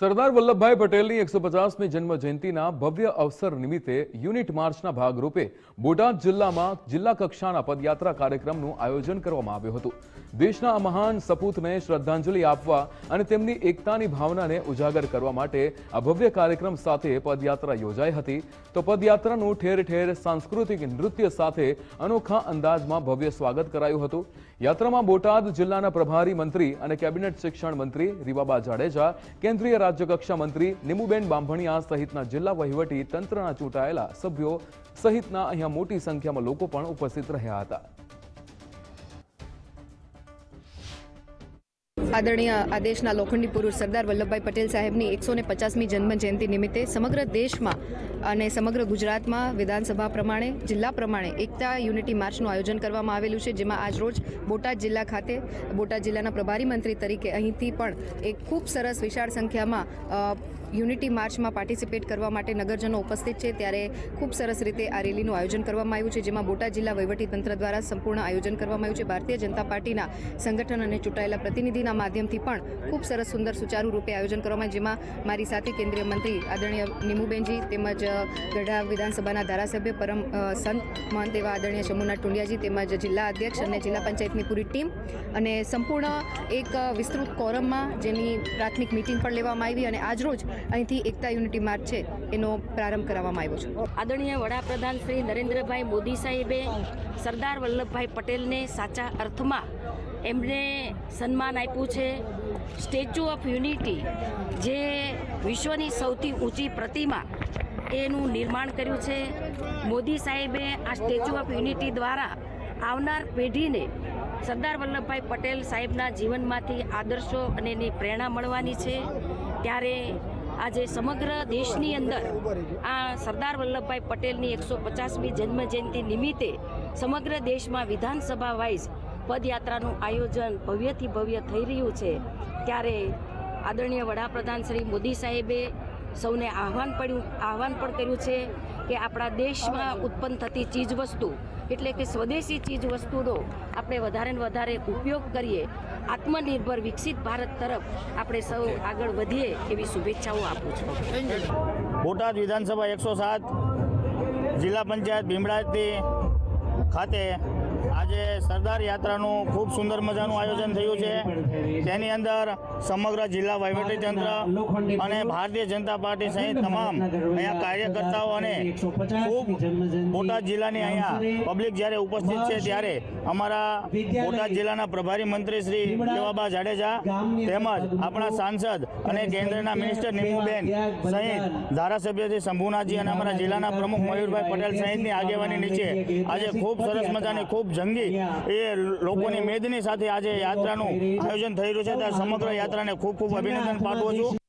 સરદાર વલ્લભભાઈ પટેલની એકસો પચાસમી જન્મ જયંતિના ભવ્ય અવસર નિમિત્તે યુનિટ માર્ચના ભાગરૂપે બોટાદ જિલ્લામાં જિલ્લા કક્ષાના પદયાત્રા કાર્યક્રમનું આયોજન કરવામાં આવ્યું હતું. દેશના આ મહાન સપૂતને શ્રદ્ધાંજલિ આપવા અને તેમની એકતાની ભાવનાને ઉજાગર કરવા માટે આ ભવ્ય કાર્યક્રમ સાથે પદયાત્રા યોજાઈ હતી. તો પદયાત્રાનું ઠેર ઠેર સાંસ્કૃતિક નૃત્ય સાથે અનોખા અંદાજમાં ભવ્ય સ્વાગત કરાયું હતું. યાત્રામાં બોટાદ જિલ્લાના પ્રભારી મંત્રી અને કેબિનેટ શિક્ષણ મંત્રી રીવાબા જાડેજા, કેન્દ્રીય રાજ્યકક્ષા મંત્રી નિમુબેન બાંભણિયા સહિતના જિલ્લા વહીવટી તંત્રના ચૂંટાયેલા સભ્યો સહિતના અહીંયા મોટી સંખ્યામાં લોકો પણ ઉપસ્થિત રહ્યા હતા. આદરણીય આદેશના લોખંડી પુરુષ સરદાર વલ્લભભાઈ પટેલ સાહેબની એકસો ને પચાસમી જન્મ જયંતિ નિમિત્તે સમગ્ર દેશમાં અને સમગ્ર ગુજરાતમાં વિધાનસભા પ્રમાણે, જિલ્લા પ્રમાણે એકતા યુનિટી માર્ચનું આયોજન કરવામાં આવેલું છે, જેમાં આજરોજ બોટાદ જિલ્લા ખાતે, બોટાદ જિલ્લાના પ્રભારી મંત્રી તરીકે અહીંથી પણ એક ખૂબ સરસ વિશાળ સંખ્યામાં યુનિટી માર્ચમાં પાર્ટિસિપેટ કરવા માટે નગરજનો ઉપસ્થિત છે. ત્યારે ખૂબ સરસ રીતે આ રેલીનું આયોજન કરવામાં આવ્યું છે, જેમાં બોટાદ જિલ્લા વહીવટીતંત્ર દ્વારા સંપૂર્ણ આયોજન કરવામાં આવ્યું છે. ભારતીય જનતા પાર્ટીના સંગઠન અને ચૂંટાયેલા પ્રતિનિધિના માધ્યમથી પણ ખૂબ સરસ સુંદર સુચારુ રૂપે આયોજન કરવામાં જેમાં મારી સાથે કેન્દ્રીય મંત્રી આદરણીય નિમુબેનજી તેમજ અ, ગઢા વિધાનસભાના ધારાસભ્ય પરમ સંત મહંત એવા આદરણીય શમુના ટુંડિયાજી તેમજ જિલ્લા અધ્યક્ષ અને જિલ્લા પંચાયતની પૂરી ટીમ અને સંપૂર્ણ એક વિસ્તૃત કોરમમાં જેની પ્રાથમિક મિટિંગ પણ લેવામાં આવી અને આજરોજ અહીંથી એકતા યુનિટી માર્ચ છે એનો પ્રારંભ કરાવવામાં આવ્યો છે. આદરણીય વડાપ્રધાન શ્રી નરેન્દ્રભાઈ મોદી સાહેબે સરદાર વલ્લભભાઈ પટેલને સાચા અર્થમાં એમને સન્માન આપ્યું છે. સ્ટેચ્યુ ઓફ યુનિટી જે વિશ્વની સૌથી ઊંચી પ્રતિમા એનું નિર્માણ કર્યું છે. મોદી સાહેબે આ સ્ટેચ્યુ ઓફ યુનિટી દ્વારા આવનાર પેઢીને સરદાર વલ્લભભાઈ પટેલ સાહેબના જીવનમાંથી આદર્શો અને એની પ્રેરણા મળવાની છે. ત્યારે આજે સમગ્ર દેશની અંદર આ સરદાર વલ્લભભાઈ પટેલની એકસો પચાસમી જન્મ જયંતિ નિમિત્તે સમગ્ર દેશમાં વિધાનસભા વાઇઝ પદયાત્રાનું આયોજન ભવ્યથી ભવ્ય થઈ રહ્યું છે. ત્યારે આદરણીય વડાપ્રધાન શ્રી મોદી સાહેબે સૌને આહવાન પડ્યું, આહવાન પણ કર્યું છે કે આપણા દેશમાં ઉત્પન્ન થતી ચીજ વસ્તુ એટલે કે સ્વદેશી ચીજ વસ્તુનો આપણે વધારે ને વધારે ઉપયોગ કરીએ. આત્મનિર્ભર, વિકસિત ભારત તરફ આપણે સૌ આગળ વધીએ એવી શુભેચ્છાઓ આપું છું. બોટાદ વિધાનસભા એકસો સાત, જિલ્લા પંચાયત ભીમડાથી ખાતે આજે સરદાર યાત્રાનું ખૂબ સુંદર મજાનું આયોજન થયું છે. તેની અંદર સમગ્ર જિલ્લા વહીવટીતંત્ર અને ભારતીય જનતા પાર્ટી સહિત તમામ અહીંયા કાર્યકર્તાઓ અને ખૂબ બોટાદ જિલ્લાની અહીંયા પબ્લિક જ્યારે ઉપસ્થિત છે ત્યારે અમારા બોટાદ જિલ્લાના પ્રભારી મંત્રી શ્રી દેવાબા જાડેજા તેમજ આપણા સાંસદ અને કેન્દ્રના મિનિસ્ટર નિમુબેન સહિત ધારાસભ્ય શ્રી શંભુનાથજી અને અમારા જિલ્લાના પ્રમુખ મયુરભાઈ પટેલ સહિતની આગેવાની નીચે આજે ખૂબ સરસ મજાની ખૂબ જંગી એ લોકોની મેદની સાથે આજે યાત્રાનું આયોજન થઈ રહ્યું છે. ત્યારે સમગ્ર યાત્રાને ખૂબ ખૂબ અભિનંદન પાઠવું છું.